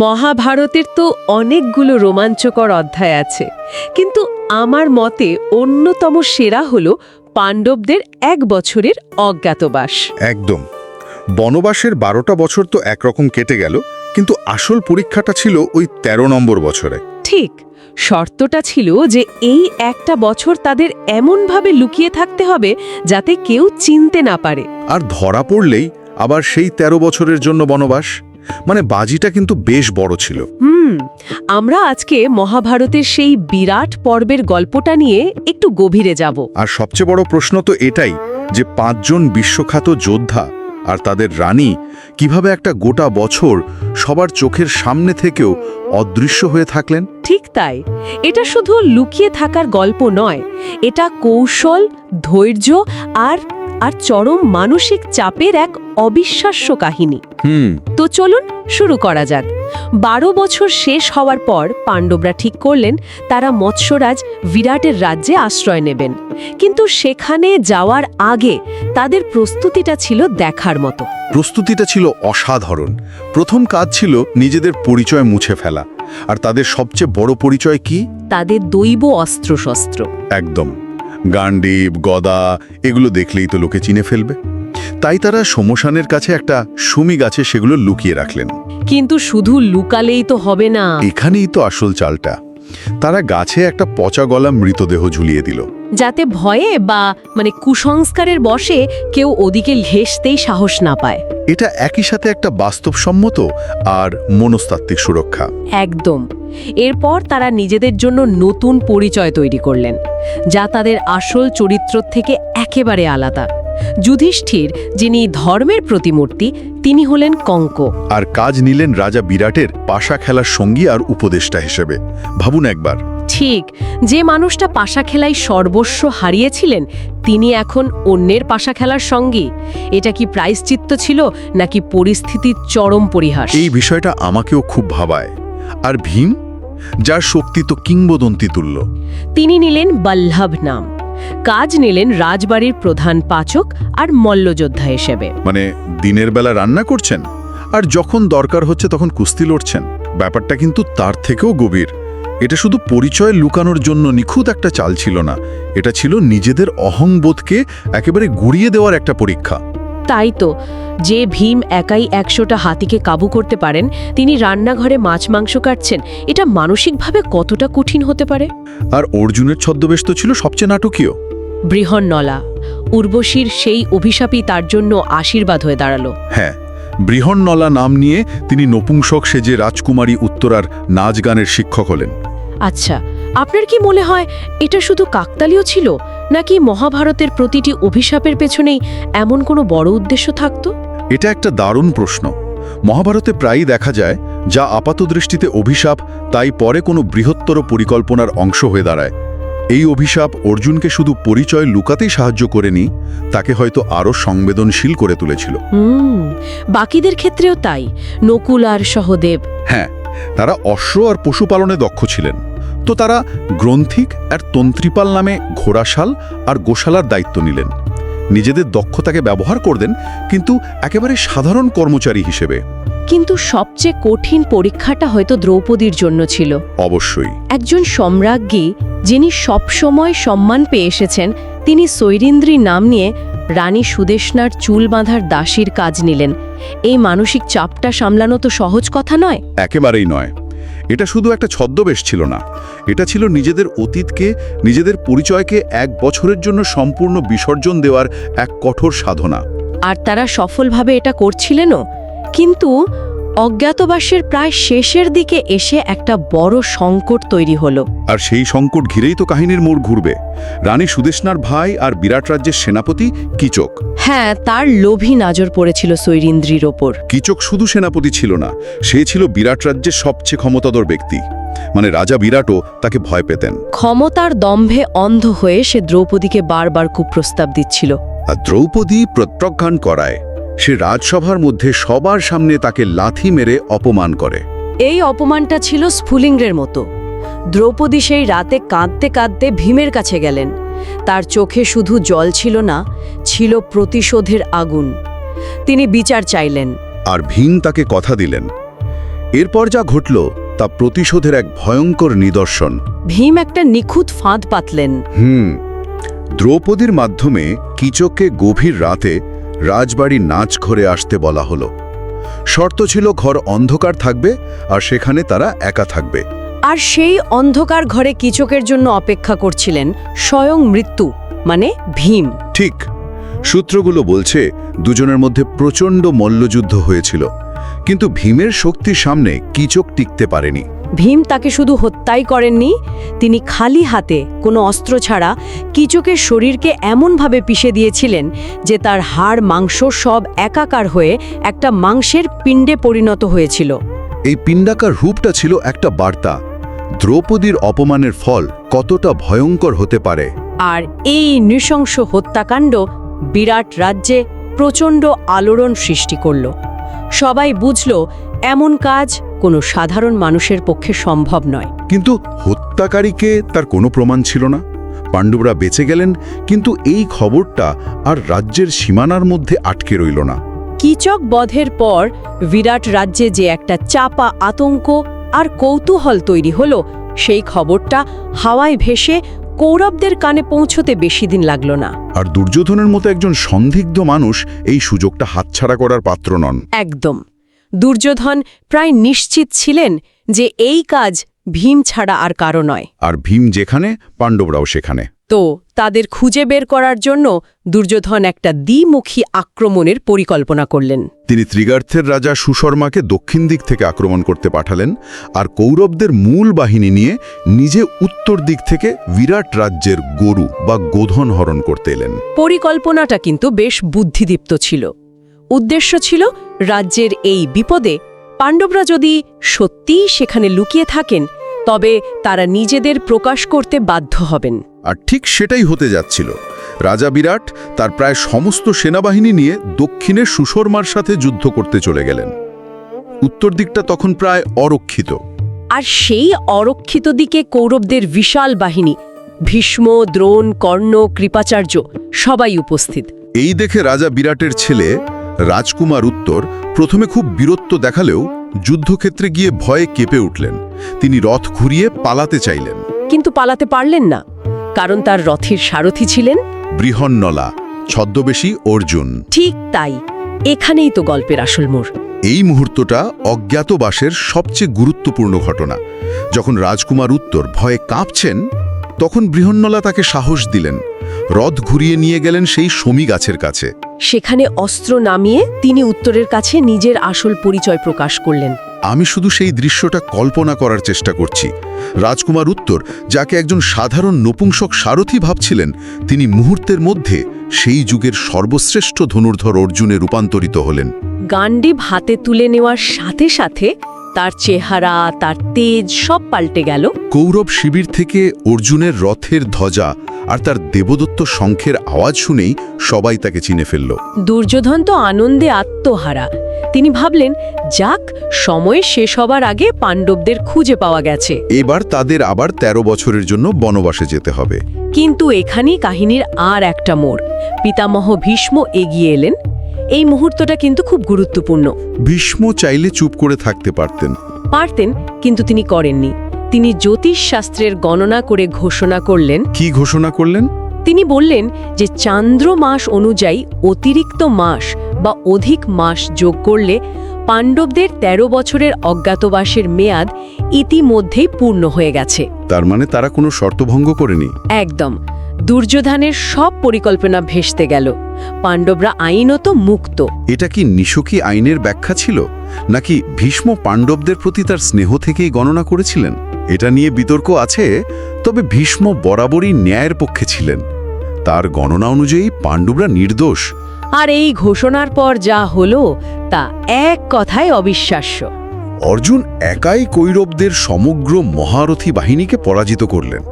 মহাভারতের তো অনেকগুলো রোমাঞ্চকর অধ্যায় আছে। কিন্তু আমার মতে অন্যতম সেরা হল পাণ্ডবদের এক বছরের অজ্ঞাতবাস। একদম। বনবাসের বারোটা বছর তো একরকম কেটে গেল কিন্তু আসল পরীক্ষাটা ছিল ওই ১৩ নম্বর বছরে। ঠিক শর্তটা ছিল যে এই একটা বছর তাদের এমনভাবে লুকিয়ে থাকতে হবে যাতে কেউ চিনতে না পারে। আর ধরা পড়লেই আবার সেই ১৩ বছরের জন্য বনবাস। মানে বাজিটা কিন্তু বেশ বড় ছিল। হুম আমরা আজকে মহাভারতের সেই বিরাট পর্বের গল্পটা নিয়ে একটু গভীরে যাব। আর সবচেয়ে বড় প্রশ্ন তো এটাই যে পাঁচজন বিশ্বখ্যাত যোদ্ধা আর তাদের রানী কীভাবে একটা গোটা বছর সবার চোখের সামনে থেকেও অদৃশ্য হয়ে থাকলেন? ঠিক তাই। এটা শুধু লুকিয়ে থাকার গল্প নয় এটা কৌশল ধৈর্য আর আর চরম মানসিক চাপের এক অবিশ্বাস্য কাহিনী। হুম। তো চলুন শুরু করা যাক। বারো বছর শেষ হওয়ার পর পাণ্ডবরা ঠিক করলেন তারা মৎস্যরাজ বিরাটের রাজ্যে আশ্রয় নেবেন। কিন্তু সেখানে যাওয়ার আগে তাদের প্রস্তুতিটা ছিল দেখার মতো। প্রস্তুতিটা ছিল অসাধারণ। প্রথম কাজ ছিল নিজেদের পরিচয় মুছে ফেলা। আর তাদের সবচেয়ে বড় পরিচয় কি? তাদের দৈব অস্ত্রশস্ত্র। একদম। গান্ডীব গদা এগুলো দেখলেই তো লোকে চিনে ফেলবে। তাই তারা সমশানের কাছে একটা সুমি গাছে সেগুলো লুকিয়ে রাখলেন। কিন্তু শুধু লুকালেই তো হবে না। এখানেই তো আসল চালটা। তারা গাছে একটা পচা গলা মৃতদেহ ঝুলিয়ে দিল। যাতে ভয়ে বা মানে কুসংস্কারের বসে কেউ ওদিকে ঘেসতেই সাহস না পায়। এটা একই সাথে একটা বাস্তবসম্মত আর মনস্তাত্ত্বিক সুরক্ষা। একদম। এরপর তারা নিজেদের জন্য নতুন পরিচয় তৈরি করলেন যা তাদের আসল চরিত্র থেকে একেবারে আলাদা। যুধিষ্ঠির যিনি ধর্মের প্রতিমূর্তি তিনি হলেন কঙ্ক। আর কাজ নিলেন রাজা বিরাটের পাশা খেলার সঙ্গী আর উপদেষ্টা হিসেবে। ভাবুন একবার। ঠিক যে মানুষটা পাশা খেলায় সর্বস্ব হারিয়েছিলেন তিনি এখন অন্যের পাশা খেলার সঙ্গী। এটা কি প্রায়শ্চিত্ত ছিল নাকি পরিস্থিতির চরম পরিহাস? এই বিষয়টা আমাকেও খুব ভাবায়। আর ভীম? যার শক্তি তো কিংবদন্তি তুল্য। তিনি নিলেন বল্লভ নাম কাজ নিলেন রাজবাড়ির প্রধান পাচক আর মল্লযোদ্ধা হিসেবে। মানে দিনের বেলা রান্না করছেন? আর যখন দরকার হচ্ছে তখন কুস্তি লড়ছেন। ব্যাপারটা কিন্তু তার থেকেও গভীর। এটা শুধু পরিচয় লুকানোর জন্য নিখুঁত একটা চাল ছিল না। এটা ছিল নিজেদের অহংবোধকে একেবারে গুড়িয়ে দেওয়ার একটা পরীক্ষা। তাই তো। যে ভীম একাই একশোটা হাতিকে কাবু করতে পারেন তিনি রান্নাঘরে মাছ মাংস কাটছেন এটা মানসিকভাবে কতটা কঠিন হতে পারে? আর অর্জুনের ছদ্মবেশ তো ছিল সবচেয়ে নাটকীয়। বৃহন্নলা উর্বশীর সেই অভিশাপই তার জন্য আশীর্বাদ হয়ে দাঁড়াল। হ্যাঁ বৃহন্নলা নাম নিয়ে তিনি নপুংসক সেজে রাজকুমারী উত্তরার নাচ গানের শিক্ষক হলেন। আচ্ছা আপনার কি মনে হয় এটা শুধু কাকতালীয় ছিল নাকি মহাভারতের প্রতিটি অভিশাপের পেছনেই এমন কোনো বড় উদ্দেশ্য থাকত? এটা একটা দারুণ প্রশ্ন। মহাভারতে প্রায়ই দেখা যায় যা আপাতদৃষ্টিতে অভিশাপ তাই পরে কোনো বৃহত্তর পরিকল্পনার অংশ হয়ে দাঁড়ায়। এই অভিশাপ অর্জুনকে শুধু পরিচয় লুকাতেই সাহায্য করেনি তাকে হয়তো আরও সংবেদনশীল করে তুলেছিল। বাকিদের ক্ষেত্রেও তাই নকুল আর সহদেব। হ্যাঁ তারা অশ্ব আর পশুপালনে দক্ষ ছিলেন। তো তারা গ্রন্থিক আর তন্ত্রিপাল নামে ঘোড়াশাল আর গোশালার দায়িত্ব নিলেন। নিজেদের দক্ষতাকে ব্যবহার করতেন কিন্তু একেবারে সাধারণ কর্মচারী হিসেবে। কিন্তু সবচেয়ে কঠিন পরীক্ষাটা হয়তো দ্রৌপদীর জন্য ছিল। অবশ্যই। একজন সম্রাজ্ঞী যিনি সবসময় সম্মান পেয়ে এসেছেন তিনি সৈরিন্দ্রী নাম নিয়ে রানী সুদেশনার চুল বাঁধার দাসীর কাজ নিলেন। এই মানসিক চাপটা সামলানো তো সহজ কথা নয়। একেবারেই নয়। এটা শুধু একটা ছদ্মবেশ ছিল না। এটা ছিল নিজেদের অতীতকে, নিজেদের পরিচয়কে এক বছরের জন্য সম্পূর্ণ বিসর্জন দেওয়ার এক কঠোর সাধনা। আর তারা সফলভাবে এটা করছিলেনও। কিন্তু অজ্ঞাতবাসের প্রায় শেষের দিকে এসে একটা বড় সংকট তৈরি হলো। আর সেই সংকট ঘিরেই তো কাহিনীর মোড় ঘুরবে। রানী সুদেশনার ভাই আর বিরাট রাজ্যের সেনাপতি কিচক। হ্যাঁ তার লোভী নজর পড়েছিল সৈরিন্দ্রির ওপর। কিচক শুধু সেনাপতি ছিল না সে ছিল বিরাট রাজ্যের সবচেয়ে ক্ষমতাধর ব্যক্তি। মানে রাজা বিরাটও তাকে ভয় পেতেন। ক্ষমতার দম্ভে অন্ধ হয়ে সে দ্রৌপদীকে বারবার কুপ্রস্তাব দিচ্ছিল। আর দ্রৌপদী প্রত্যাখ্যান করায়। সে রাজসভার মধ্যে সবার সামনে তাকে লাথি মেরে অপমান করে। এই অপমানটা ছিল স্ফুলিঙ্গের মতো। দ্রৌপদী সেই রাতে কাঁদতে কাঁদতে ভীমের কাছে গেলেন। তার চোখে শুধু জল ছিল না ছিল প্রতিশোধের আগুন। তিনি বিচার চাইলেন। আর ভীম তাকে কথা দিলেন। এরপর যা ঘটল তা প্রতিশোধের এক ভয়ঙ্কর নিদর্শন। ভীম একটা নিখুঁত ফাঁদ পাতলেন। হুম দ্রৌপদীর মাধ্যমে কিচককে গভীর রাতে রাজবাড়ি নাচ ঘরে আসতে বলা হলো। শর্ত ছিল ঘর অন্ধকার থাকবে আর সেখানে তারা একা থাকবে। আর সেই অন্ধকার ঘরে কিচকের জন্য অপেক্ষা করছিলেন স্বয়ং মৃত্যু মানে ভীম। ঠিক সূত্রগুলো বলছে দুজনের মধ্যে প্রচণ্ড মল্লযুদ্ধ হয়েছিল কিন্তু ভীমের শক্তির সামনে কিচক টিকতে পারেনি। ভীম তাকে শুধু হত্যাই করেননি তিনি খালি হাতে কোনো অস্ত্র ছাড়া কিচকের শরীরকে এমনভাবে পিষে দিয়েছিলেন যে তার হাড় মাংস সব একাকার হয়ে একটা মাংসের পিণ্ডে পরিণত হয়েছিল। এই পিণ্ডাকার রূপটা ছিল একটা বার্তা। দ্রৌপদীর অপমানের ফল কতটা ভয়ঙ্কর হতে পারে। আর এই নৃশংস হত্যাকাণ্ড বিরাট রাজ্যে প্রচণ্ড আলোড়ন সৃষ্টি করল। সবাই বুঝল এমন কাজ কোনো সাধারণ মানুষের পক্ষে সম্ভব নয়। কিন্তু হত্যাকারীকে তার কোনো প্রমাণ ছিল না। পাণ্ডবরা বেঁচে গেলেন কিন্তু এই খবরটা আর রাজ্যের সীমানার মধ্যে আটকে রইল না। কিচক বধের পর বিরাট রাজ্যে যে একটা চাপা আতঙ্ক আর কৌতূহল তৈরি হলো সেই খবরটা হাওয়ায় ভেসে কৌরবদের কানে পৌঁছতে বেশি দিন লাগল না। আর দুর্যোধনের মতো একজন সন্দিগ্ধ মানুষ এই সুযোগটা হাতছাড়া করার পাত্র নন। একদম। দুর্যোধন প্রায় নিশ্চিত ছিলেন যে এই কাজ ভীম ছাড়া আর কারও নয়। আর ভীম যেখানে পাণ্ডবরাও সেখানে। তো তাদের খুঁজে বের করার জন্য দুর্যোধন একটা দ্বিমুখী আক্রমণের পরিকল্পনা করলেন। তিনি ত্রিগার্থের রাজা সুশর্মাকে দক্ষিণ দিক থেকে আক্রমণ করতে পাঠালেন আর কৌরবদের মূল বাহিনী নিয়ে নিজে উত্তর দিক থেকে বিরাট রাজ্যের গরু বা গোধন হরণ করতে এলেন। পরিকল্পনাটা কিন্তু বেশ বুদ্ধিদীপ্ত ছিল। উদ্দেশ্য ছিল রাজ্যের এই বিপদে পাণ্ডবরা যদি সত্যিই সেখানে লুকিয়ে থাকেন তবে তারা নিজেদের প্রকাশ করতে বাধ্য হবেন। আর ঠিক সেটাই হতে যাচ্ছিল। রাজা বিরাট তার প্রায় সমস্ত সেনাবাহিনী নিয়ে দক্ষিণে সুশর্মার সাথে যুদ্ধ করতে চলে গেলেন। উত্তর দিকটা তখন প্রায় অরক্ষিত। আর সেই অরক্ষিত দিকে কৌরবদের বিশাল বাহিনী ভীষ্ম দ্রোণ কর্ণ কৃপাচার্য সবাই উপস্থিত। এই দেখে রাজা বিরাটের ছেলে রাজকুমার উত্তর প্রথমে খুব বীরত্ব দেখালেও যুদ্ধক্ষেত্রে গিয়ে ভয়ে কেঁপে উঠলেন। তিনি রথ ঘুরিয়ে পালাতে চাইলেন। কিন্তু পালাতে পারলেন না। কারণ তার রথের সারথি ছিলেন বৃহন্নলা ছদ্মবেশী অর্জুন। ঠিক তাই এখানেই তো গল্পের আসল মোড়। এই মুহূর্তটা অজ্ঞাতবাসের সবচেয়ে গুরুত্বপূর্ণ ঘটনা। যখন রাজকুমার উত্তর ভয়ে কাঁপছেন তখন বৃহন্নলা তাকে সাহস দিলেন। রথ ঘুরিয়ে নিয়ে গেলেন সেই সমী গাছের কাছে। সেখানে অস্ত্র নামিয়ে তিনি উত্তরের কাছে নিজের আসল পরিচয় প্রকাশ করলেন। আমি শুধু সেই দৃশ্যটা কল্পনা করার চেষ্টা করছি। রাজকুমার উত্তর যাকে একজন সাধারণ নপুংসক সারথি ভাবছিলেন তিনি মুহূর্তের মধ্যে সেই যুগের সর্বশ্রেষ্ঠ ধনুর্ধর অর্জুনে রূপান্তরিত হলেন। গান্ডিব হাতে তুলে নেওয়ার সাথে সাথে তার চেহারা তার তেজ সব পাল্টে গেল। কৌরব শিবির থেকে অর্জুনের রথের ধ্বজা আর তার দেবদত্ত শঙ্খের আওয়াজ শুনেই সবাই তাকে চিনে ফেলল। দুর্যোধন তো আনন্দে আত্মহারা। তিনি ভাবলেন যাক সময় শেষ হবার আগে পাণ্ডবদের খুঁজে পাওয়া গেছে। এবার তাদের আবার ১৩ বছরের জন্য বনবাসে যেতে হবে। কিন্তু এখানেই কাহিনীর আর একটা মোড়। পিতামহ ভীষ্ম এগিয়ে এলেন। এই মুহূর্তটা কিন্তু খুব গুরুত্বপূর্ণ। ভীষ্ম চাইলে চুপ করে থাকতে পারতেন। পারতেন কিন্তু তিনি করেননি। তিনি জ্যোতিষ শাস্ত্রের গণনা করে ঘোষণা করলেন। কি ঘোষণা করলেন? তিনি বললেন যে চান্দ্র মাস অনুযায়ী অতিরিক্ত মাস বা অধিক মাস যোগ করলে পাণ্ডবদের ১৩ বছরের অজ্ঞাতবাসের মেয়াদ ইতিমধ্যেই পূর্ণ হয়ে গেছে। তার মানে তারা কোনো শর্তভঙ্গ করেনি? একদম। দুর্যোধনের সব পরিকল্পনা ভেস্তে গেল। পাণ্ডবরা আইনত মুক্ত। এটা কি নিশকি আইনের ব্যাখ্যা ছিল? নাকি ভীষ্ম পাণ্ডবদের প্রতি তার স্নেহ থেকেই গণনা করেছিলেন? এটা নিয়ে বিতর্ক আছে তবে ভীষ্ম বরাবরই ন্যায়ের পক্ষে ছিলেন। তার গণনা অনুযায়ী পাণ্ডবরা নির্দোষ। আর এই ঘোষণার পর যা হলো তা এক কথায় অবিশ্বাস্য। অর্জুন একাই কৈরবদের সমগ্র মহারথী বাহিনীকে পরাজিত করলেন।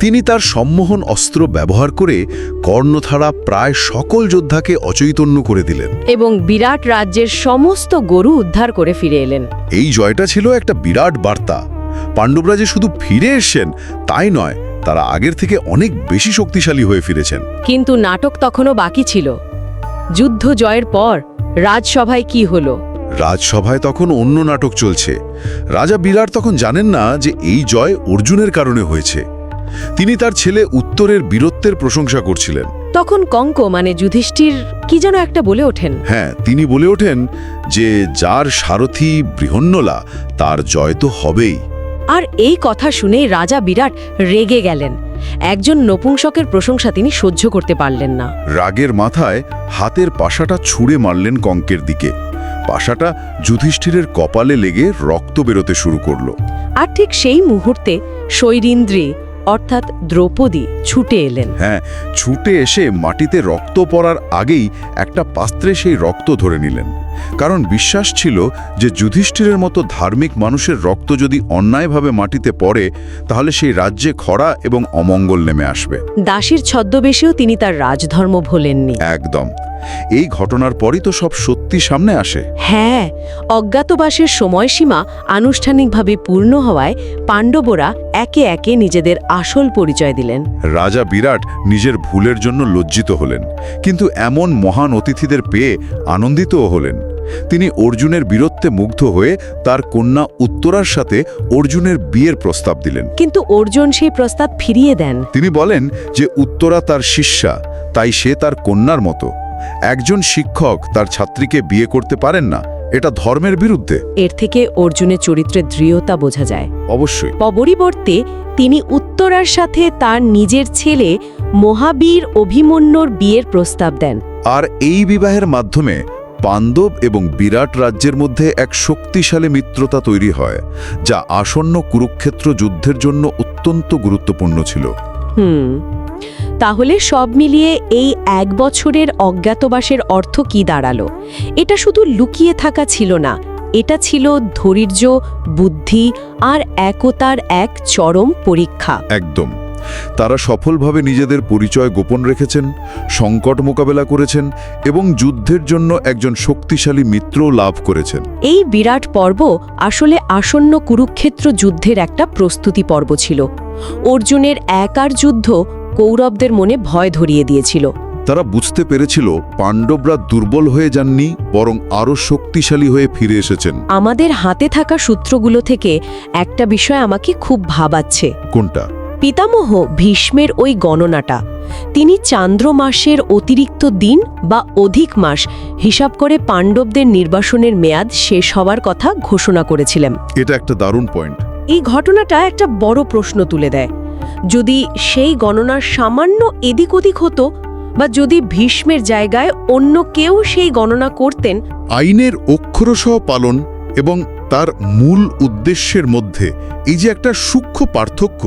তিনি তার সম্মোহন অস্ত্র ব্যবহার করে কর্ণধারা প্রায় সকল যোদ্ধাকে অচৈতন্য করে দিলেন। এবং বিরাট রাজ্যের সমস্ত গরু উদ্ধার করে ফিরে এলেন। এই জয়টা ছিল একটা বিরাট বার্তা। পাণ্ডবরা যে শুধু ফিরে এসছেন তাই নয় তারা আগের থেকে অনেক বেশি শক্তিশালী হয়ে ফিরেছেন। কিন্তু নাটক তখনও বাকি ছিল। যুদ্ধ জয়ের পর রাজসভায় কি হলো? রাজসভায় তখন অন্য নাটক চলছে। রাজা বিরাট তখন জানেন না যে এই জয় অর্জুনের কারণে হয়েছে। তিনি তার ছেলে উত্তরের বীরত্বের প্রশংসা করছিলেন। তখন কঙ্ক মানে যুধিষ্ঠির কি যেন একটা বলে ওঠেন। হ্যাঁ তিনি বলে ওঠেন যে যার সারথি বৃহন্নলা তার জয় তো হবেই। আর এই কথা শুনেই রাজা বিরাট রেগে গেলেন। একজন নপুংসকের প্রশংসা তিনি সহ্য করতে পারলেন না। রাগের মাথায় হাতের পাশাটা ছুঁড়ে মারলেন কঙ্কের দিকে। পাশাটা যুধিষ্ঠিরের কপালে লেগে রক্ত বেরোতে শুরু করল। আর ঠিক সেই মুহূর্তে শৈরিন্দ্রী অর্থাৎ দ্রৌপদী ছুটে এলেন। হ্যাঁ ছুটে এসে মাটিতে রক্ত পড়ার আগেই একটা পাত্রে সেই রক্ত ধরে নিলেন। কারণ বিশ্বাস ছিল যে যুধিষ্ঠিরের মতো ধার্মিক মানুষের রক্ত যদি অন্যায়ভাবে মাটিতে পড়ে তাহলে সেই রাজ্যে খরা এবং অমঙ্গল নেমে আসবে। দাসীর ছদ্মবেশেও তিনি তার রাজধর্ম ভোলেননি। একদম। এই ঘটনার পরই তো সব সত্যি সামনে আসে। হ্যাঁ অজ্ঞাতবাসের সময়সীমা আনুষ্ঠানিকভাবে পূর্ণ হওয়ায় পাণ্ডবরা একে একে নিজেদের আসল পরিচয় দিলেন। রাজা বিরাট নিজের ভুলের জন্য লজ্জিত হলেন কিন্তু এমন মহান অতিথিদের পেয়ে আনন্দিতও হলেন। তিনি অর্জুনের বীরত্বে মুগ্ধ হয়ে তার কন্যা উত্তরার সাথে অর্জুনের বিয়ের প্রস্তাব দিলেন। কিন্তু অর্জুন সেই প্রস্তাব ফিরিয়ে দেন। তিনি বলেন যে উত্তরা তার শিষ্যা তাই সে তার কন্যার মতো। একজন শিক্ষক তার ছাত্রীকে বিয়ে করতে পারেন না এটা ধর্মের বিরুদ্ধে। এর থেকে অর্জুনের চরিত্রের দৃঢ়তা বোঝা যায়। অবশ্যই। পরিবর্তে তিনি উত্তরার সাথে তার নিজের ছেলে মহাবীর অভিমন্যুর বিয়ের প্রস্তাব দেন। আর এই বিবাহের মাধ্যমে পাণ্ডব এবং বিরাট রাজ্যের মধ্যে এক শক্তিশালী মিত্রতা তৈরি হয় যা আসন্ন কুরুক্ষেত্র যুদ্ধের জন্য অত্যন্ত গুরুত্বপূর্ণ ছিল। হুম। তাহলে সব মিলিয়ে এই এক বছরের অজ্ঞাতবাসের অর্থ কি দাঁড়াল? এটা শুধু লুকিয়ে থাকা ছিল না এটা ছিল ধৈর্য বুদ্ধি আর একতার এক চরম পরীক্ষা। একদম। তারা সফলভাবে নিজেদের পরিচয় গোপন রেখেছেন সংকট মোকাবেলা করেছেন এবং যুদ্ধের জন্য একজন শক্তিশালী মিত্র লাভ করেছেন। এই বিরাট পর্ব আসলে আসন্ন কুরুক্ষেত্র যুদ্ধের একটা প্রস্তুতি পর্ব ছিল। অর্জুনের একার যুদ্ধ কৌরবদের মনে ভয় ধরিয়ে দিয়েছিল। তারা বুঝতে পেরেছিল পাণ্ডবরা দুর্বল হয়ে যাননি বরং আরও শক্তিশালী হয়ে ফিরে এসেছেন। আমাদের হাতে থাকা সূত্রগুলো থেকে একটা বিষয় আমাকে খুব ভাবাচ্ছে। কোনটা? পিতামহ ভীষ্মের ওই গণনাটা। তিনি চান্দ্র মাসের অতিরিক্ত দিন বা অধিক মাস হিসাব করে পাণ্ডবদের নির্বাসনের মেয়াদ শেষ হওয়ার কথা ঘোষণা করেছিলেন। এটা একটা দারুণ পয়েন্ট। এই ঘটনাটা একটা বড় প্রশ্ন তুলে দেয়। যদি সেই গণনার সামান্য এদিক ওদিক হতো বা যদি ভীষ্মের জায়গায় অন্য কেউ সেই গণনা করতেন, আইনের অক্ষরসহ পালন এবং তার মূল উদ্দেশ্যের মধ্যে এই যে একটা সূক্ষ্ম পার্থক্য,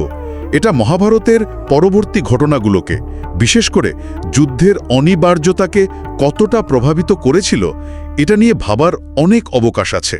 এটা মহাভারতের পরবর্তী ঘটনাগুলোকে, বিশেষ করে যুদ্ধের অনিবার্যতাকে কতটা প্রভাবিত করেছিল, এটা নিয়ে ভাবার অনেক অবকাশ আছে।